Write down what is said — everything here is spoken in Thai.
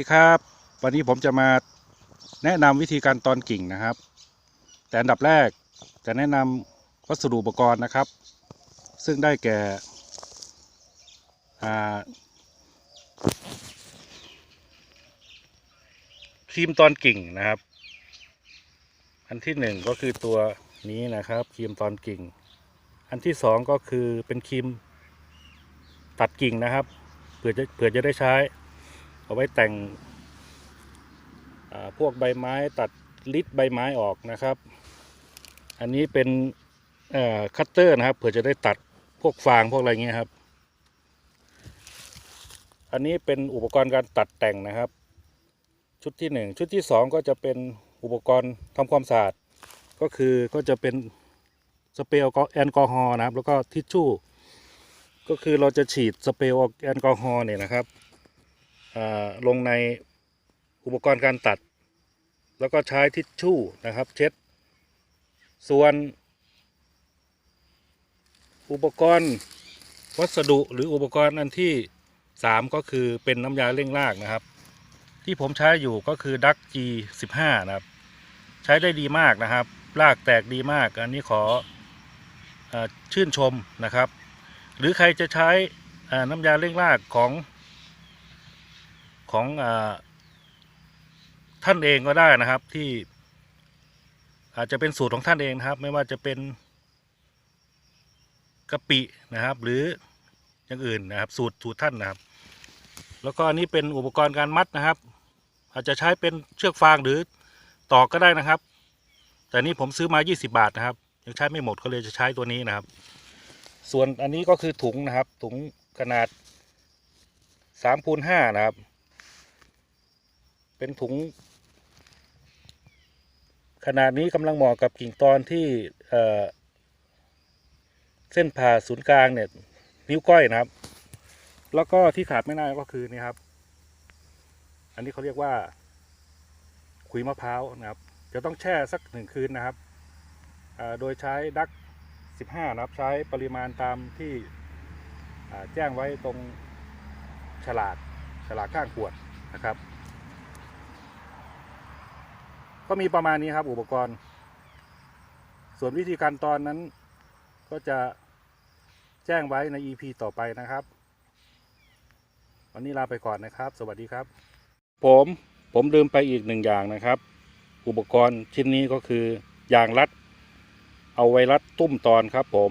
สวัสดีครับ วันนี้ผมจะมาแนะนำวิธีการตอนกิ่งนะครับ แต่อันดับแรกจะแนะนำวัสดุอุปกรณ์นะครับ ซึ่งได้แก่ครีมตอนกิ่งนะครับ อันที่หนึ่งก็คือตัวนี้นะครับครีมตอนกิ่ง อันที่สองก็คือเป็นครีมตัดกิ่งนะครับเผื่อจะเผื่อจะได้ใช้ เอาไว้แต่งพวกใบไม้ตัดลิดใบไม้ออกนะครับ อันนี้เป็นคัตเตอร์นะครับเผื่อจะได้ตัดพวกฟางพวกอะไรเงี้ยครับ อันนี้เป็นอุปกรณ์การตัดแต่งนะครับ ชุดที่หนึ่งชุดที่สองก็จะเป็นอุปกรณ์ทำความสะอาดก็คือก็จะเป็นสเปรย์แอลกอฮอล์นะครับ แล้วก็ทิชชู่ ก็คือเราจะฉีดสเปรย์แอลกอฮอล์เนี่ยนะครับ ลงในอุปกรณ์การตัด แล้วก็ใช้ทิชชู่นะครับ เช็ด ส่วน อุปกรณ์วัสดุหรืออุปกรณ์อันที่สามก็คือเป็นน้ำยาเร่งรากนะครับ ที่ผมใช้อยู่ก็คือดัก G15 นะครับ ใช้ได้ดีมากนะครับ รากแตกดีมาก อันนี้ขออชื่นชมนะครับ หรือใครจะใช้น้ำยาเร่งรากของ ของอท่านเองก็ได้นะครับที่ อาจจะเป็นสูตรของท่านเองนะครับ ไม่ว่าจะเป็นกะปินะครับ หรืออย่างอื่นนะครับ สูตรสูตรท่านนะครับ แล้วก็อันนี้เป็นอุปกรณ์การมัดนะครับ อาจจะใช้เป็นเชือกฟางหรือตอกก็ได้นะครับ แต่นี่ผมซื้อมา 20 บาทนะครับ ยังใช้ไม่หมดก็เลยจะใช้ตัวนี้นะครับ ส่วนอันนี้ก็คือถุงนะครับ ถุงขนาด3คูณ5นะครับ เป็นถุง ขนาดนี้กำลังเหมาะกับกิ่งตอนที่เเส้นผ่าศูนย์กลางเนี่ย นิ้วก้อยนะครับ แล้วก็ที่ขาดไม่ได้ก็คือนี่ครับ อันนี้เขาเรียกว่า ขุยมะพร้าวนะครับจะต้องแช่สักหนึ่งคืนนะครับ โดยใช้ดัก 15 นะครับ ใช้ปริมาณตามที่แจ้งไว้ตรงฉลากฉลากข้างขวดนะครับ ก็มีประมาณนี้ครับอุปกรณ์ ส่วนวิธีการตอนนั้น ก็จะแจ้งไว้ใน EP ต่อไปนะครับ วันนี้ลาไปก่อนนะครับ สวัสดีครับ ผมผมลืมไปอีกหนึ่งอย่างนะครับ อุปกรณ์ชิ้นนี้ก็คือยางรัด เอาไว้รัดตุ้มตอนครับผม